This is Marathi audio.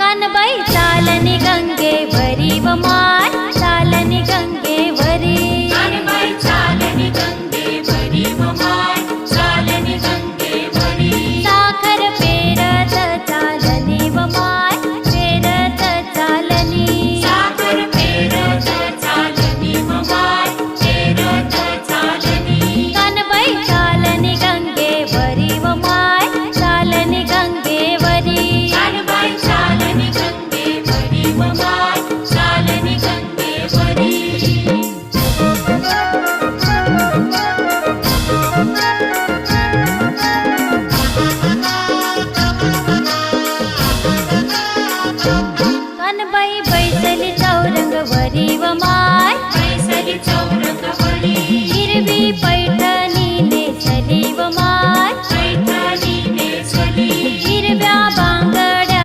कनबै लनि गङ्गे गरी कनबाई बैसली चौरंग वरी व मा